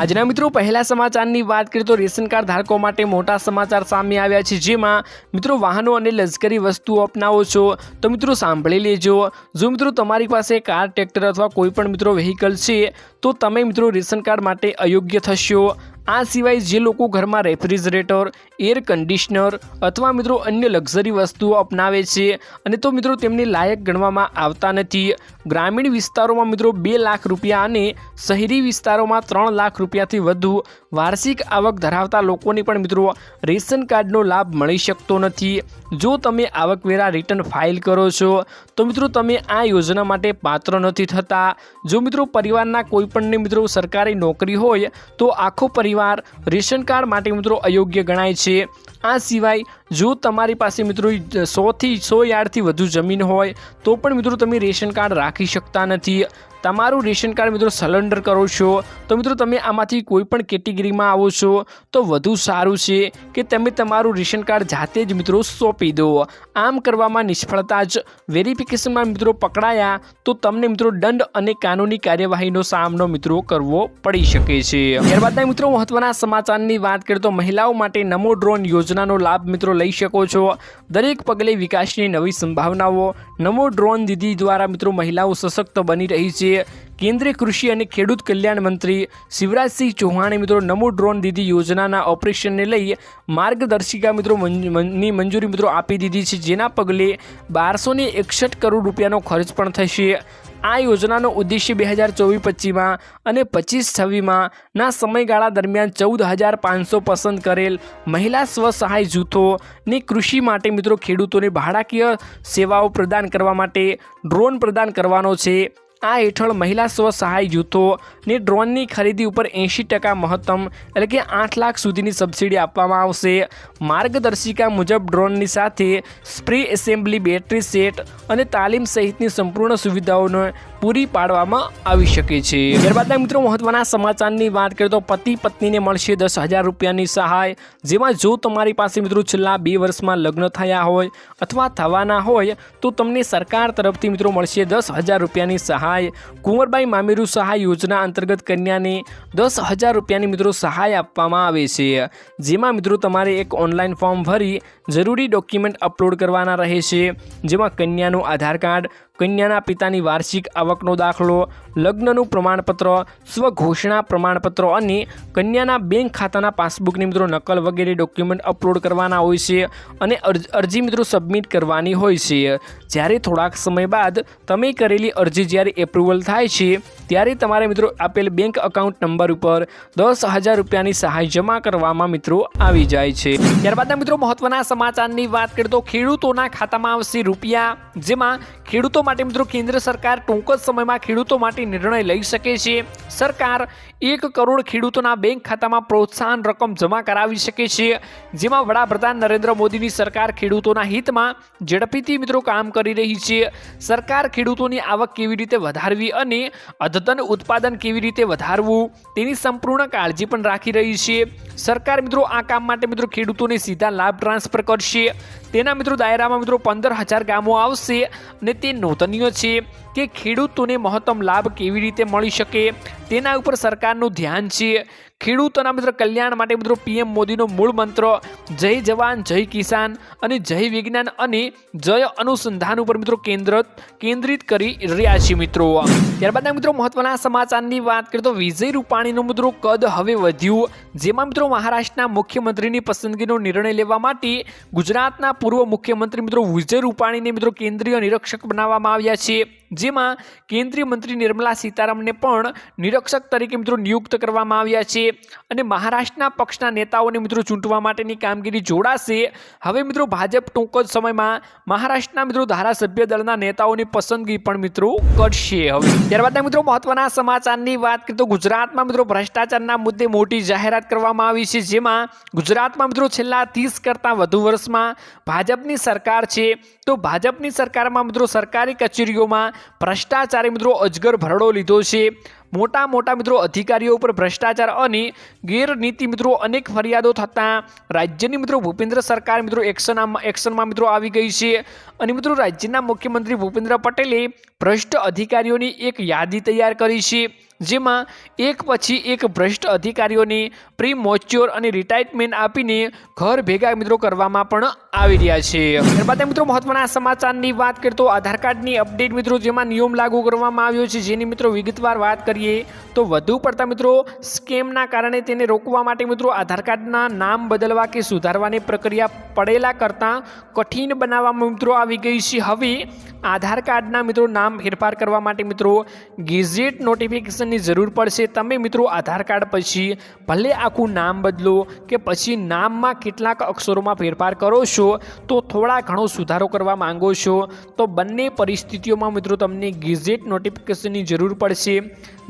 આજના મિત્રો, પહેલા સમાચારની વાત કરીએ તો રેશન કાર્ડ ધારકો માટે મોટા સમાચાર સામે આવ્યા છે, જેમાં મિત્રો વાહનો અને લશ્કરી વસ્તુઓ અપનાવો છો તો મિત્રો સાંભળી લેજો. જો મિત્રો તમારી પાસે કાર, ટ્રેક્ટર અથવા કોઈ પણ મિત્રો વ્હીકલ છે, તો તમે મિત્રો રેશન કાર્ડ માટે અયોગ્ય થશો. આ સિવાય જે લોકો ઘરમાં રેફ્રિજરેટર, એર કન્ડિશનર અથવા મિત્રો અન્ય લક્ઝરી વસ્તુઓ અપનાવે છે અને તો મિત્રો તેમને લાયક ગણવામાં આવતા નથી. ગ્રામીણ વિસ્તારોમાં મિત્રો બે લાખ રૂપિયા અને શહેરી વિસ્તારોમાં ત્રણ લાખ રૂપિયાથી વધુ વાર્ષિક આવક ધરાવતા લોકોને પણ મિત્રો રેશન કાર્ડનો લાભ મળી શકતો નથી. જો તમે આવકવેરા રિટર્ન ફાઇલ કરો છો, તો મિત્રો તમે આ યોજના માટે પાત્ર નથી થતા. જો મિત્રો પરિવારના કોઈપણને મિત્રો સરકારી નોકરી હોય, તો આખો પરિવાર રેશન કાર્ડ માટે મિત્રો અયોગ્ય ગણાય છે. આ સિવાય જો તમારી પાસે મિત્રો સોથી સો યાર્ડથી વધુ જમીન હોય, તો પણ મિત્રો તમે રેશન કાર્ડ રાખી શકતા નથી. તમારું રેશન કાર્ડ મિત્રો સલેન્ડર કરો છો, તો મિત્રો તમે આમાંથી કોઈ પણ કેટેગરીમાં આવો છો, તો વધુ સારું છે કે તમે તમારું રેશન કાર્ડ જાતે જ મિત્રો સોંપી દો. આમ કરવામાં નિષ્ફળતા જ. વેરિફિકેશનમાં મિત્રો પકડાયા, તો તમને મિત્રો દંડ અને કાનૂની કાર્યવાહીનો સામનો મિત્રો કરવો પડી શકે છે. ત્યારબાદના મિત્રો મહત્વના સમાચારની વાત કરીએ તો મહિલાઓ માટે નમો ડ્રોન યોજનાનો લાભ મિત્રો લઈ શકો છો. દરેક પગલે વિકાસની નવી સંભાવનાઓ, નમો ડ્રોન દીદી દ્વારા મિત્રો મહિલાઓ સશક્ત બની રહી છે. કેન્દ્રીય કૃષિ અને ખેડૂત કલ્યાણ મંત્રી શિવરાજસિંહ ચૌહાણે મિત્રો નમો ડ્રોન દીદી યોજનાના ઓપરેશનને લઈ માર્ગદર્શિકા મિત્રો ની મંજૂરી મિત્રો આપી દીધી છે. જેના પગલે બારસો એકસઠ કરોડ રૂપિયાનો ખર્ચ પણ થશે. આ યોજનાનો ઉદ્દેશ્ય બે હજાર ચોવીસ પચીસમાં અને પચીસ છવ્વીસમાં ના સમયગાળા દરમિયાન ચૌદ હજાર પાંચસો પસંદ કરેલ મહિલા સ્વસહાય જૂથોને કૃષિ માટે મિત્રો ખેડૂતોને ભાડાકીય સેવાઓ પ્રદાન કરવા માટે ડ્રોન પ્રદાન કરવાનો છે. આ હેઠળ મહિલા સ્વસહાય જૂથોને ડ્રોનની ખરીદી ઉપર એંશી ટકા મહત્તમ, એટલે કે આઠ લાખ સુધીની સબસિડી આપવામાં આવશે. માર્ગદર્શિકા મુજબ ડ્રોનની સાથે સ્પ્રે એસેમ્બલી, બેટરી સેટ અને તાલીમ સહિતની સંપૂર્ણ સુવિધાઓને પૂરી પાડવામાં આવી શકે છે. ત્યારબાદના મિત્રો, મહત્વના સમાચારની વાત કરીએ તો પતિ પત્નીને મળશે દસ હજાર રૂપિયાની સહાય, જેમાં જો તમારી પાસે મિત્રો છેલ્લા બે વર્ષમાં લગ્ન થયા હોય અથવા થવાના હોય, તો તમને સરકાર તરફથી મિત્રો મળશે દસ હજાર રૂપિયાની સહાય. કુંવરબાઈ મામેરુ સહાય યોજના અંતર્ગત કન્યાને દસ હજાર રૂપિયાની મિત્રો સહાય આપવામાં આવે છે. જેમાં મિત્રો તમારે એક ઓનલાઈન ફોર્મ ભરી જરૂરી ડોક્યુમેન્ટ અપલોડ કરવાના રહે છે, જેમાં કન્યાનું આધાર કાર્ડ કન્યાના પિતાની વાર્ષિક આવકનો દાખલો, લગ્નનું પ્રમાણપત્ર, સ્વઘોષણા પ્રમાણપત્ર અને કન્યાના બેંક ખાતાના પાસબુકની મિત્રો નકલ વગેરે ડોક્યુમેન્ટ અપલોડ કરવાના હોય છે અને અરજ- મિત્રો સબમિટ કરવાની હોય છે. જ્યારે થોડાક સમય બાદ તમે કરેલી અરજી જ્યારે એપ્રુવલ થાય છે, ત્યારે તમારે મિત્રો આપેલ બેંક અકાઉન્ટ નંબર ઉપર દસ હજાર રૂપિયાની સહાય જમા કરવામાં મિત્રો આવી જાય છે. ત્યારબાદના મિત્રો મહત્વના સમાચારની વાત કરીએ તો ખેડૂતોના ખાતામાં આવશે રૂપિયા, જેમાં ખેડૂતો માટે મિત્રો કેન્દ્ર સરકાર ટૂંક જ સમયમાં ખેડૂતો માટે નિર્ણય લઈ શકે છે. સરકાર એક કરોડ ખેડૂતોના બેંક ખાતામાં પ્રોત્સાહન રકમ જમા કરાવી શકે છે. જેમાં વડાપ્રધાન નરેન્દ્ર મોદીની સરકાર ખેડૂતોના હિતમાં ઝડપીથી મિત્રો કામ કરી રહી છે. સરકાર ખેડૂતોની આવક કેવી રીતે વધારવી અને અદ્યતન ઉત્પાદન કેવી રીતે વધારવું તેની સંપૂર્ણ કાળજી પણ રાખી રહી છે. સરકાર મિત્રો આ કામ માટે મિત્રો ખેડૂતોને સીધા લાભ ટ્રાન્સફર કરશે. તેના મિત્રો દાયરામાં મિત્રો પંદર હજાર ગામો આવશે અને તે નોંધનીય છે કે ખેડૂતોને મહત્તમ લાભ કેવી રીતે મળી શકે તેના ઉપર સરકારનું ધ્યાન છે. ખેડૂતોના મિત્ર કલ્યાણ માટે મિત્રો પીએમ મોદીનો મૂળ મંત્ર, જય જવાન, જય કિસાન અને જય વિજ્ઞાન અને જય અનુસંધાન ઉપર મિત્રો કેન્દ્ર, કેન્દ્રિત કરી રહ્યા છે મિત્રો. ત્યારબાદના મિત્રો મહત્વના સમાચારની વાત કરીએ તો વિજય રૂપાણીનું મિત્રો કદ હવે વધ્યું. જેમાં મિત્રો મહારાષ્ટ્રના મુખ્યમંત્રીની પસંદગીનો નિર્ણય લેવા માટે ગુજરાતના પૂર્વ મુખ્યમંત્રી મિત્રો વિજય રૂપાણીને મિત્રો કેન્દ્રીય નિરીક્ષક બનાવવામાં આવ્યા છે. જેમાં કેન્દ્રીય મંત્રી નિર્મલા સીતારામને પણ નિરીક્ષક તરીકે મિત્રો નિયુક્ત કરવામાં આવ્યા છે. અને મહારાષ્ટ્રના પક્ષના નેતાઓને મિત્રો ચૂંટવા માટેની કામગીરી જોડાશે. હવે મિત્રો ભાજપ ટૂંક જ સમયમાં મહારાષ્ટ્રના મિત્રો ધારાસભ્ય દળના નેતાઓની પસંદગી પણ મિત્રો કરશે હવે. ત્યારબાદના મિત્રો મહત્વના સમાચારની વાત કરીએ તો ગુજરાતમાં મિત્રો ભ્રષ્ટાચારના મુદ્દે મોટી જાહેરાત કરવામાં આવી છે, જેમાં ગુજરાતમાં મિત્રો છેલ્લા ત્રીસ કરતાં વધુ વર્ષમાં ભાજપની સરકાર છે. તો ભાજપની સરકારમાં મિત્રો સરકારી કચેરીઓમાં ભ્રષ્ટાચારે મિત્રો અજગર ભરડો લીધો છે. મોટા મોટા મિત્રો અધિકારીઓ ઉપર ભ્રષ્ટાચાર અને ગેરનીતિ મિત્રો અનેક ફરિયાદો થતાં રાજ્યની મિત્રો ભૂપેન્દ્ર સરકાર મિત્રો એક્શન એક્શનમાં મિત્રો આવી ગઈ છે. અને મિત્રો રાજ્યના મુખ્યમંત્રી ભૂપેન્દ્ર પટેલે ભ્રષ્ટ અધિકારીઓની એક યાદી તૈયાર કરી છે, જેમાં એક પછી એક ભ્રષ્ટ અધિકારીઓને પ્રી મોચ્યોર અને રિટાયરમેન્ટ આપીને ઘર ભેગા મિત્રો કરવામાં પણ આવી રહ્યા છે. ત્યારબાદ મિત્રો મહત્વના સમાચારની વાત કરીએ તો આધાર કાર્ડની અપડેટ મિત્રો જેમાં નિયમ લાગુ કરવામાં આવ્યો છે, જેની મિત્રો વિગતવાર વાત કરીએ તો વધુ પડતા મિત્રો સ્કેમના કારણે તેને રોકવા માટે મિત્રો આધાર કાર્ડના નામ બદલવા કે સુધારવાની પ્રક્રિયા પડેલા કરતાં કઠિન બનાવવામાં મિત્રો આવી ગઈ છે. હવે આધાર કાર્ડના મિત્રો નામ ફેરફાર કરવા માટે મિત્રો ગેઝેટ નોટિફિકેશનની જરૂર પડશે. તમે મિત્રો આધાર કાર્ડ પછી ભલે આખું નામ બદલો કે પછી નામમાં કેટલાક અક્ષરોમાં ફેરફાર કરો છો, તો થોડા ઘણો સુધારો કરવા માંગો છો. તો બંને પરિસ્થિતિઓમાં મિત્રો તમને ગેઝેટ નોટિફિકેશનની જરૂર પડશે.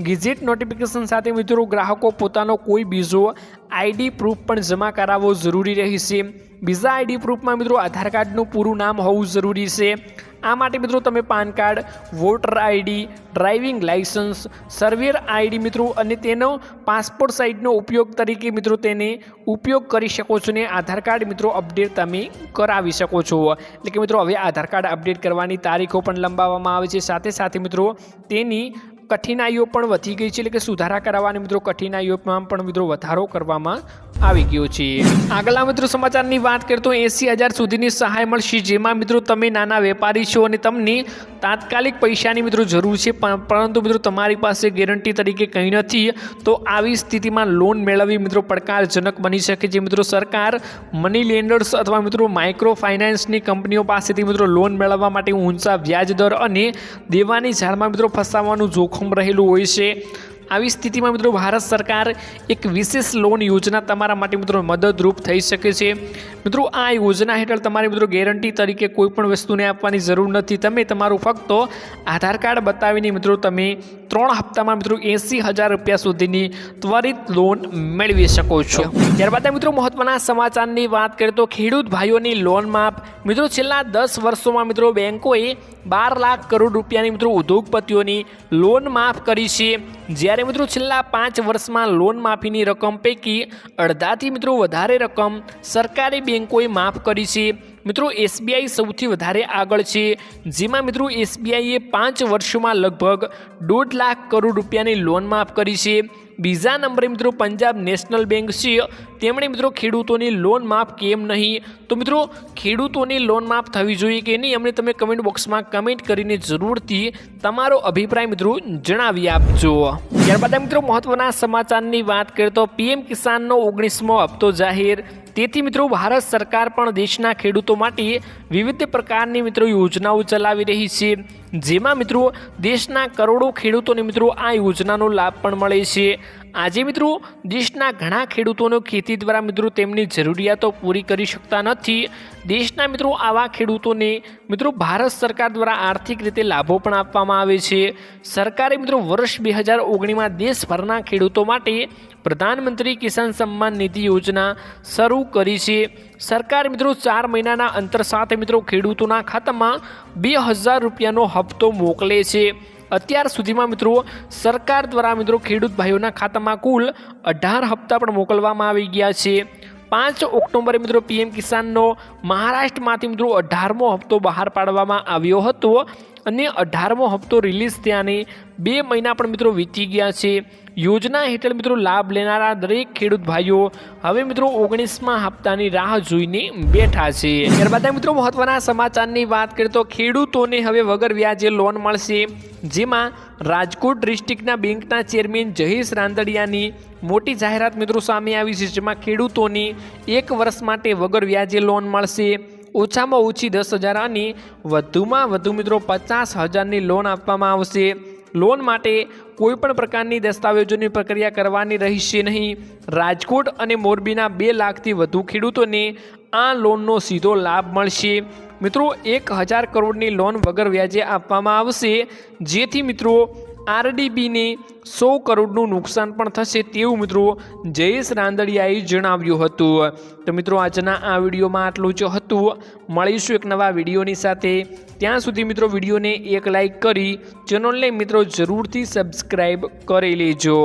ગેઝેટ નોટિફિકેશન સાથે મિત્રો ગ્રાહકો પોતાનો કોઈ બીજો આઈડી પ્રૂફ પણ જમા કરાવવો જરૂરી રહેશે. બીજા આઈડી પ્રૂફમાં મિત્રો આધાર કાર્ડનું પૂરું નામ હોવું જરૂરી છે. આ માટે મિત્રો તમે PAN card, voter ID, driving licence સર્વેર ID મિત્રો અને તેનો પાસપોર્ટ સાઇઝનો ઉપયોગ તરીકે મિત્રો તેને ઉપયોગ કરી શકો છો ને આધાર કાર્ડ મિત્રો અપડેટ તમે કરાવી શકો છો. એટલે કે મિત્રો હવે આધાર કાર્ડ અપડેટ કરવાની તારીખો પણ લંબાવવામાં આવે છે. સાથે સાથે મિત્રો તેની કઠિનાઈઓ પણ વધી ગઈ છે. એટલે કે સુધારા કરાવવાની મિત્રો કઠિનાઈઓમાં પણ મિત્રો વધારો કરવામાં આવી ગયું છે. આગળના મિત્રો સમાચારની વાત કરીએ તો એંસી હજાર સુધીની સહાય મળશે. જેમાં મિત્રો તમે નાના વેપારી છો અને તમને તાત્કાલિક પૈસાની મિત્રો જરૂર છે. પરંતુ મિત્રો તમારી પાસે ગેરંટી તરીકે કંઈ નથી. તો આવી સ્થિતિમાં લોન મેળવવી મિત્રો પડકારજનક બની શકે છે. મિત્રો સરકાર મની લેન્ડર્સ અથવા મિત્રો માઇક્રો ફાઇનાન્સની કંપનીઓ પાસેથી મિત્રો લોન મેળવવા માટે ઊંચા વ્યાજ દર અને દેવાની ઝાડમાં મિત્રો ફસાવાનું જોખમ રહેલું હોય છે. આવી સ્થિતિમાં મિત્રો ભારત સરકાર એક વિશેષ લોન યોજના તમારા માટે મિત્રો મદદરૂપ થઈ શકે છે. મિત્રો આ યોજના હેઠળ તમારે મિત્રો ગેરંટી તરીકે કોઈ પણ વસ્તુને આપવાની જરૂર નથી. તમે તમારું ફક્ત આધાર કાર્ડ બતાવીને મિત્રો તમે ત્રણ હપ્તામાં મિત્રો એંસી હજાર રૂપિયા સુધીની ત્વરિત લોન મેળવી શકો છો. ત્યારબાદ મિત્રો મહત્વના સમાચારની વાત કરીએ તો ખેડૂત ભાઈઓની લોન માફ. મિત્રો છેલ્લા દસ વર્ષોમાં મિત્રો બેંકોએ બાર લાખ કરોડ રૂપિયાની મિત્રો ઉદ્યોગપતિઓની લોન માફ કરી છે. જ્યારે મિત્રો છેલ્લા પાંચ વર્ષમાં લોન માફીની રકમ પૈકી અડધાથી મિત્રો વધારે રકમ સરકારી બેંકોએ માફ કરી છે. મિત્રો એસબીઆઈ સૌથી વધારે આગળ છે, જેમાં મિત્રો એસબીઆઈએ પાંચ વર્ષોમાં લગભગ દોઢ લાખ કરોડ રૂપિયાની લોન માફ કરી છે. બીજા નંબરે મિત્રો, પંજાબ નેશનલ બેંક છે. તેમણે મિત્રો, ખેડૂતોની લોન માફ કેમ નહીં? તો મિત્રો, ખેડૂતોની લોન માફ થવી જોઈએ કે નહીં, અમને તમે કમેન્ટ બોક્સમાં કમેન્ટ કરીને જરૂરથી તમારો અભિપ્રાય મિત્રો જણાવી આપજો. ત્યારબાદ મિત્રો, મહત્વના સમાચારની વાત કરીએ તો પીએમ કિસાનનો ઓગણીસમો હપ્તો જાહેર તેથી મિત્રો, ભારત સરકાર પણ દેશના ખેડૂતો માટે વિવિધ પ્રકારની મિત્રો યોજનાઓ ચલાવી રહી છે. જેમાં મિત્રો, દેશના કરોડો ખેડૂતોને મિત્રો આ યોજનાનો લાભ પણ મળે છે. આજે મિત્રો દેશના ઘણા ખેડૂતોનો ખેતી દ્વારા મિત્રો તેમની જરૂરિયાતો પૂરી કરી શકતા નથી. દેશના મિત્રો આવા ખેડૂતોને મિત્રો ભારત સરકાર દ્વારા આર્થિક રીતે લાભો પણ આપવામાં આવે છે. સરકારે મિત્રો વર્ષ બે હજાર ઓગણીમાં દેશભરના ખેડૂતો માટે પ્રધાનમંત્રી કિસાન સન્માન નિધિ યોજના શરૂ કરી છે. સરકાર મિત્રો ચાર મહિનાના અંતર સાથે મિત્રો ખેડૂતોના ખાતામાં બે હજાર રૂપિયાનો હપ્તો મોકલે છે. અત્યાર સુધીમાં મિત્રો, સરકાર દ્વારા મિત્રો ખેડૂત ભાઈઓના ખાતામાં કુલ અઢાર હપ્તા પણ મોકલવામાં આવી ગયા છે. પાંચ ઓક્ટોબરે મિત્રો પીએમ કિસાનનો મહારાષ્ટ્રમાંથી મિત્રો અઢારમો હપ્તો બહાર પાડવામાં આવ્યો હતો. અને અઢારમો હપ્તો રિલીઝ થયાને બે મહિના પણ મિત્રો વીતી ગયા છે. યોજના હેઠળ મિત્રો લાભ લેનારા દરેક ખેડૂત ભાઈઓ હવે મિત્રો ઓગણીસમાં હપ્તાની રાહ જોઈને બેઠા છે. ત્યારબાદ મિત્રો મહત્વના સમાચારની વાત કરીએ તો ખેડૂતોને હવે વગર વ્યાજે લોન મળશે. જેમાં રાજકોટ ડિસ્ટ્રિક્ટના બેંકના ચેરમેન જયેશ રાંદડિયાની મોટી જાહેરાત મિત્રો સામે આવી છે, જેમાં ખેડૂતોની એક વર્ષ માટે વગર વ્યાજે લોન મળશે. ઓછામાં ઓછી દસ હજાર અને વધુમાં વધુ મિત્રો પચાસ હજારની લોન આપવામાં આવશે. લોન માટે કોઈ પણ પ્રકારની દસ્તાવેજોની પ્રક્રિયા કરવાની રહેશે નહીં. રાજકોટ અને મોરબીના બે લાખથી વધુ ખેડૂતોને આ લોનનો સીધો લાભ મળશે. મિત્રો, એક હજાર કરોડની લોન વગર વ્યાજે આપવામાં આવશે. જેથી મિત્રો આરડીબીને સો કરોડનું નુકસાન પણ થશે તેવું મિત્રો જયેશ રાંદડિયાએ જણાવ્યું હતું. તો મિત્રો આજના આ વિડીયોમાં આટલું જ હતું. મળીશું એક નવા વિડીયોની સાથે. ત્યાં સુધી મિત્રો વિડીયોને એક લાઈક કરી ચેનલને મિત્રો જરૂરથી સબસ્ક્રાઈબ કરી લેજો.